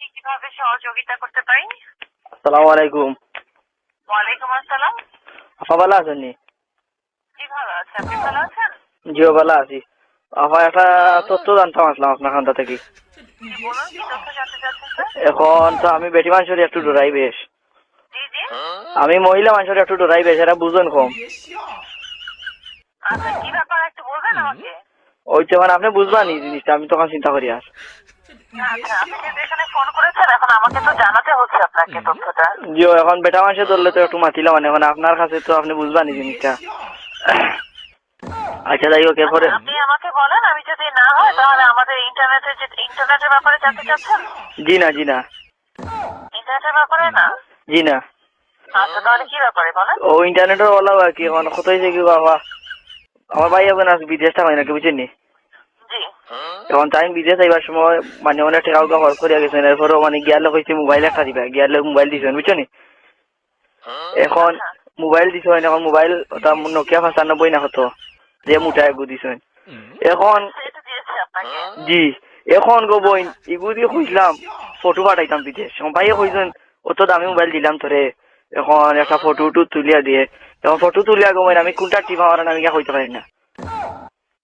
আপনাকে কীভাবে সহযোগিতা করতে পারি? আসসালামু আলাইকুম। ওয়ালাইকুম আসসালাম। আপা ভালো আছেন নি? জি ভালো আছে। আপনি ভালো আছেন? জিও ভালো আছি। আপা একটা তথ্য জানতাম আসলাম আপনার খান্তা থেকে। এখন তো আমি বেটি মানুষের একটু ডরাই বেশ। আমি মহিলা মানুষের একটু ডরাই বেশ এরা বুঝুন কম। আচ্ছা ওই তো মানে আপনি বুঝবেন জিনিসটা আমি তখন চিন্তা করি আর। আচ্ছা তথ্যটা। জিও এখন বেটা মানুষের ধরলে তো একটু মাতিলাম মানে এখন আপনার কাছে তো আপনি বুঝবেন জিনিসটা। আচ্ছা যাই হোক এরপরে। আপনি আমাকে বলেন আমি যদি না হয় তাহলে আমাদের ইন্টারনেটের যে ইন্টারনেটের ব্যাপারে জানতে চাচ্ছেন? জি না জি না ইন্টারনেটের ব্যাপারে না? জি না আচ্ছা তাহলে কি ব্যাপারে বলেন? ও ইন্টারনেটের আর কি এখন কত হয়েছে কি বাবা? আমার ভাই এখন বিদেশ নাকি বুঝছেন নি? জি এখন তাই বিদেশ যাইবার সময় মানে অনেক টাকা উকা খরচ করিয়া গেছেন। এরপরও মানে গিয়ালে কইছে মোবাইল একটা দিবা। গিয়ালে মোবাইল দিছেন বুঝছ নি? এখন মোবাইল দিছেন এখন মোবাইল ওটা নোকিয়া পঁচানব্বই না কত? যে মুঠা এগু দিছেন এখন জি, এখন গো বইন ইগু দিয়ে খুঁজলাম ফটো পাঠাইতাম বিদেশ ভাইয়ে কইছেন অত দামি মোবাইল দিলাম তোরে। এখন একটা ফটো টু তুলিয়া দিয়ে। এখন ফটো তুলিয়া গো আমি কোনটা টিপা মারান আমি কে কইতে পারি না?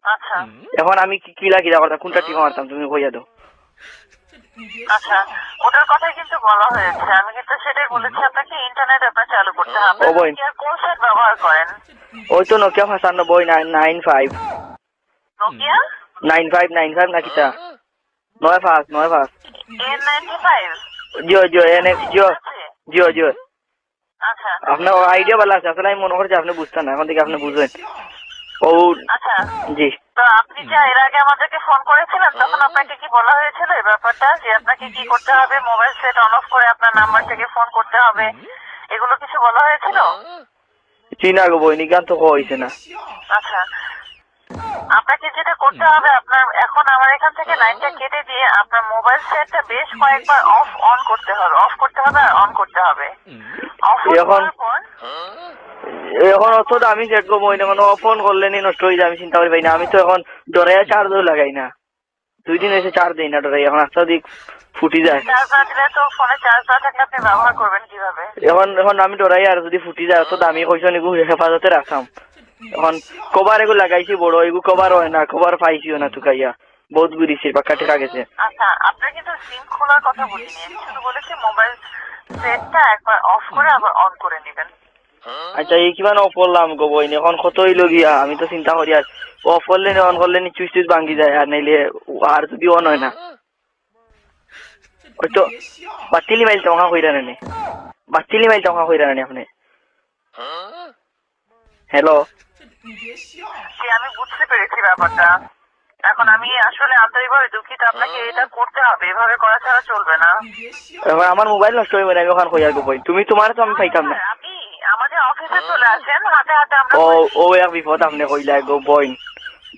আচ্ছা। এখন আমি কি কিলা কিলা করতাম কোনটা টিপা মারতাম তুমি কইয়া দাও। আচ্ছা। ওটার কথাই কিন্তু বলা হয়েছে। আমি কিন্তু সেটাই বলেছি আপনাকে ইন্টারনেট আপনার চালু করতে হবে। আপনি আর কোন সেট ব্যবহার করেন? ওই তো নোকিয়া পঁচানব্বই nine five Nokia nine five nine নয় পাঁচ নয় পাঁচ। N ninety five Jio Jio এনে জিও। জিও জিও। আচ্ছা। আপনার আইডিয়া ভালো আছে আসলে আমি মনে করছি আপনি বুঝতেন না এখন থেকে আপনি বুঝবেন। ও আচ্ছা জি। তো আপনি যে এর আগে আমাদেরকে ফোন করেছিলেন তখন আপনাকে কি বলা হয়েছিল এই ব্যাপারটা? যে আপনাকে কি করতে হবে? মোবাইল সেট অন অফ করে আপনার নাম্বার থেকে ফোন করতে হবে। এগুলো কিছু বলা হয়েছিল? চিনা গো বই তো হয়েছে না। আচ্ছা। আপনাকে যেটা করতে হবে আপনার এখন আমার এখান থেকে লাইনটা কেটে দিয়ে আপনার মোবাইল সেটটা বেশ কয়েকবার অফ অন করতে হবে অফ করতে হবে আর অন করতে হবে। অফ এখন- এখন অত দামি সেট করব এখন ফোন করলে নি নষ্ট হয়ে যাবে আমি চিন্তা করি পাই না। আমি তো এখন ডরাইয়া চার্জও লাগাই না। দুই দিন এসে চার্জ দিই না ডরাই এখন দিক ফুটি যায়। এখন এখন আমি ডরাই আর যদি ফুটি যায় অত দামি কইস নিগু হেফাজতে রাখাম। এখন কভার এগু লাগাইছি বড় এগু কভার হয় না কভার পাইছিও না তুকাইয়া বহুত ঘুরিছি পাক্কা টেকা গেছে। আচ্ছা আপনার কিন্তু সিম খোলার কথা বলিনি আমি শুধু বলেছি মোবাইল সেটটা একবার অফ করে আবার অন করে নেবেন। আচ্ছা এই কিমান অফ করলাম গো বইন এখন কত হইল গিয়া? আমি তো চিন্তা করি আর অফ করলে নি অন করলে নি চুইচ চুইচ ভাঙ্গি যায়। আর নাইলে আর যদি অন হয় না। ওই তো বাতিলি মাইল টঙ্কা কইরা নানি। বাতিলি মাইল টঙ্কা কইরা নানি আপনি। হ্যালো আমি বুঝতে পেরেছি ব্যাপারটা। এখন আমি আসলে আন্তরিকভাবে দুঃখিত আপনাকে এটা করতে হবে। এভাবে করা ছাড়া চলবে না। আমার মোবাইল নষ্ট হইবে না আমি ওখান কইয়া গো তুমি তোমার তো আমি পাইতাম না আপনি আমাদের অফিসে চলে আসেন হাতে হাতে আমরা ও ও এক বিপদ আপনি কইলা গো বইন।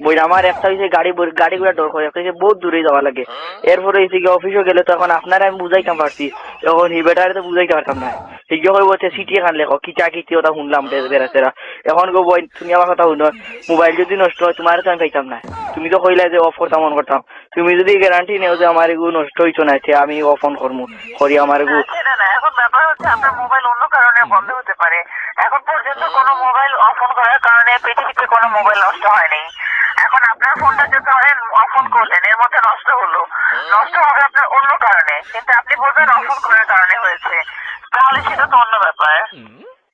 বইন আমার একটা হইছে গাড়ি গাড়ি গুলা ডর করে একটা হইছে বহুত দূরে যাওয়া লাগে। এরপরে হইছে কি অফিসে গেলে তো এখন আপনারা আমি বুঝাইতাম পারছি। এখন হি বেটারে তো বুঝাইতে পারতাম না। হিগে কইব তে সিটি খান লেখো কিটা কিটি ওটা শুনলাম বেড়া এখন গো বইন তুমি আমার কথা শুনো মোবাইল যদি নষ্ট হয় তোমার তো আমি পাইতাম না। তুমি তো কইলা যে অফ করতাম অন করতাম। তুমি যদি গ্যারান্টি নেও যে আমার এগু নষ্ট হইতো না আমি অফ অন করব করি আমার এগু। না না এখন ব্যাপার হচ্ছে আপনার মোবাইল অন্য কারণে বন্ধ পারে এখন পর্যন্ত কোনো মোবাইল অফ অন করার কারণে পৃথিবীতে কোনো মোবাইল নষ্ট হয়নি। এখন আপনার ফোনটা যে ধরেন অফ অন করলেন এর মধ্যে নষ্ট হলো। নষ্ট হবে আপনার অন্য কারণে। কিন্তু আপনি বলবেন অফ অন করার কারণে হয়েছে। তাহলে সেটা তো অন্য ব্যাপার।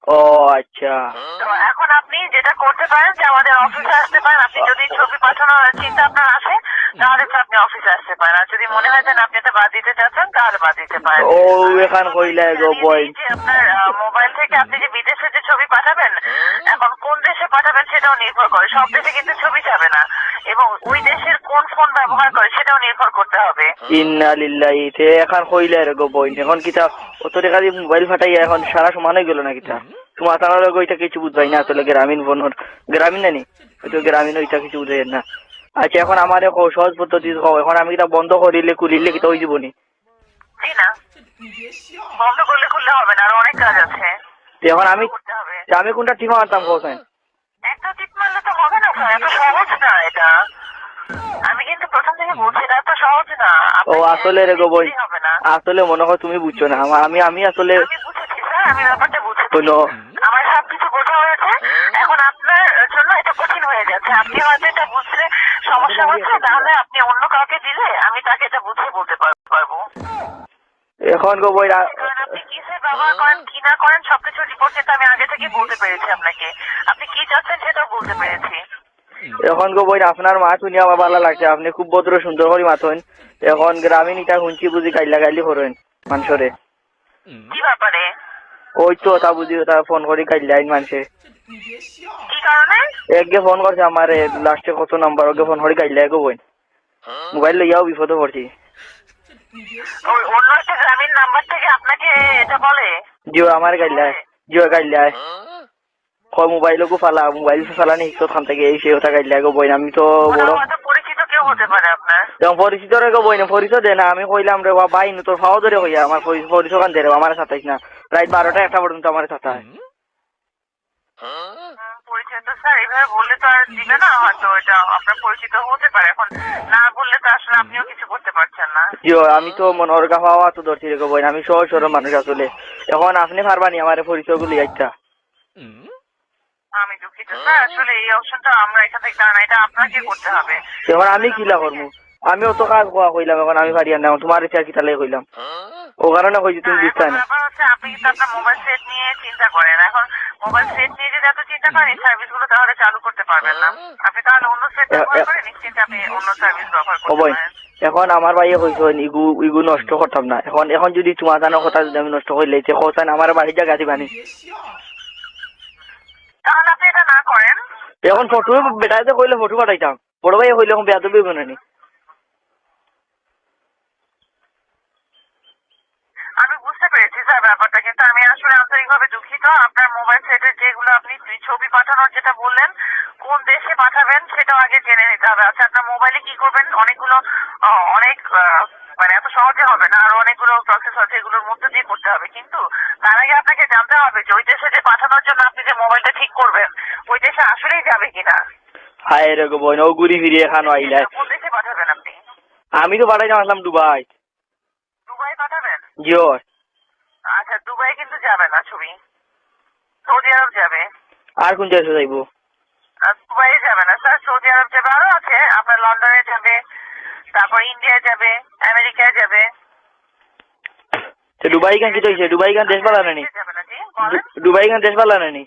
ও আচ্ছা। তো এখন আপনি যেটা করতে পারেন যে আমাদের অফিসে আসতে পারেন। আপনি যদি ছবি পাঠানোর চিন্তা আপনার আসে আপনি অফিসে আসতে পারেন। আর যদি মনে হয় যে না, আপনি এটা বাদ দিতে চাচ্ছেন তাহলে বাদ দিতে পারেন। ও এখান কইলা গো বইন যে আপনার মোবাইল থেকে আপনি যে বিদেশে যে ছবি পাঠাবেন এখন কোন দেশে পাঠাবেন সেটাও নির্ভর করে। সব দেশে কিন্তু ছবি যাবে না। এবং ওই দেশের কোন ফোন ব্যবহার করে সেটাও নির্ভর করতে হবে। ইন্না লিল্লাহি তে এখন কইলা রে গো বইন এখন কিতা অত টাকা দিয়ে মোবাইল ফাটাইয়া এখন সারা সমান হয়ে গেল না কিতা? তোমার তাহলে ওইটা কিছু বুঝবাই না আসলে গ্রামীণ ফোনের গ্রামীণ নানি? ওই তো গ্রামীণ ওইটা কিছু বুঝাই না। আচ্ছা এখন আমার সহজ পদ্ধতি এখন আমি কিতা বন্ধ করিলে কুলিলে যাবনি জি বন্ধ করলে খুললে হবে না আরও অনেক কাজ আছে। এখন আমি তে আমি কোনটা মারতাম একটা টিপ মারলে তো হবে না এত সহজ না এটা। আমি কিন্তু প্রথম থেকে বলছি এটা এত সহজ না। ও আসলে রে মনে হয় তুমি বুঝছ না। আমি আমি আসলে বুঝেছি স্যার। আমি ব্যাপারটা বুঝেছি। আমার সব কিছু বোঝা হয়েছে। এখন আপনার জন্য এটা কঠিন হয়ে যাচ্ছে। আপনি হয়তো এটা সমস্যা হচ্ছে। তাহলে আপনি অন্য কাউকে দিলে আমি তাকে এটা বুঝিয়ে বলতে পারব। এখন গো বই আপনি কিসের ব্যবহার করেন কি না করেন সবকিছু রিপোর্ট কিন্তু আমি আগে থেকে বলতে পেরেছি আপনাকে। আপনি কি চাচ্ছেন সেটাও বলতে পেরেছি। এখন গো আপনার মা শুনি আমার ভালো লাগছে। আপনি খুব ভদ্র সুন্দর করে মাথেন এখন গ্রামীণ ইটা শুনছি বুঝি গাইলা গাইলি করেন মানুষরে। কি ব্যাপারে? ওই তো তা বুঝি তা ফোন করে গাইলে আইন মানুষে কি কারণে একগে ফোন করছে আমার লাস্টে কত নাম্বার ওকে ফোন করে গাইলে গো বই মোবাইল লইয়াও বিপদে পড়ছি। ওই অন্য একটা গ্রামীণ নাম্বার থেকে আপনাকে এটা বলে? জিও আমার গাইলায় জিও গাইলায় কয় মোবাইল কো ফালা মোবাইল ফালা নি তো খান থেকে এই সে কথা গাইলায় গো বই আমি তো বড় পরিচিত কেউ হতে পারে আপনার। এবং পরিচিত রে বই না পরিচয় দে না আমি কইলাম রে বা ভাই তোর ফাও ধরে হইয়া আমার পরি- পরিচয় কান দে রে আমার সাথে না। রাত বারোটা একটা পর্যন্ত আমার সাথে পরিচয় তো স্যার বললে তো আর দিবে না হয়তো এটা আপনার পরিচিত হতে পারে। এখন না বললে তো আসলে আপনিও কিছু করতে পারছেন না। জিও আমি তো মনোর গা পাওয়া তো ধরছি রে গো বই আমি সহজ সরল মানুষ আসলে। এখন আপনি পারবানি আমার পরিচয় গুলি একটা। আমি দুঃখিত স্যার। আসলে এই অপশনটা আমরা এখান থেকে না এটা আপনাকে করতে হবে। এখন আমি কিলা করব? আমি অত কাজ কোয়া কইলাম এখন আমি পারি না। তোমার ইচ্ছা কি তালে কইলাম। ও কারণে কইছি তুমি হ্যাঁ, বুঝতে না। আপনি কিন্তু আপনার মোবাইল সেট নিয়ে চিন্তা করেন। এখন মোবাইল সেট নিয়ে যদি এত চিন্তা করেন সার্ভিসগুলো তাহলে চালু করতে পারবেন না। আপনি তাহলে অন্য সেট ব্যবহার নিশ্চিন্তে আপনি অন্য সার্ভিস ব্যবহার করতে পারেন। এখন আমার কইছো ইগু ইগু নষ্ট করতাম না। এখন এখন যদি তোমার জানার কথা যদি আমি নষ্ট করে লাইছে কোথায় আমার বাড়ির জায়গা আছে বানি তাহলে আপনি এটা না করেন। এখন ফটো বেটাইতে কইলে ফটো পাঠাইতাম বড় ভাইয়ে কইলে এখন বেয়াদবি বানানি আমি বুঝতে পেরেছি স্যার ব্যাপারটা। কিন্তু আমি আসলে আন্তরিকভাবে দুঃখিত। আপনার মোবাইল সেটের যেগুলো আপনি ছবি পাঠানোর যেটা বললেন কোন দেশে পাঠাবেন সেটাও আগে জেনে নিতে হবে। আচ্ছা আপনার মোবাইলে কি করবেন? অনেকগুলো অনেক মানে এত সহজে হবে না আরও অনেকগুলো প্রসেস আছে এগুলোর মধ্যে দিয়ে করতে হবে। কিন্তু তার আগে আপনাকে জানতে হবে যে ওই দেশে যে পাঠানোর জন্য আপনি যে মোবাইলটা ঠিক করবেন ওই দেশে আসলেই যাবে কিনা? হায় রে বোন ও ঘুরি ফিরি এখানো আইলাই কোন দেশে পাঠাবেন আপনি? আমি তো পাঠাইতাম আসলাম দুবাই। দুবাই পাঠাবেন? জিও আচ্ছা দুবাই কিন্তু যাবে না ছবি সৌদি আরব যাবে। আর কোন জায়গায় যাইবো? দুবাই যাবে না স্যার সৌদি আরব যাবে আরও আছে। আপনার লন্ডনে যাবে তারপর ইন্ডিয়া যাবে আমেরিকায় যাবে। দুবাই গান কি তো দুবাই গান দেশ ভালো নেই দুবাই গান দেশ ভালো নানি?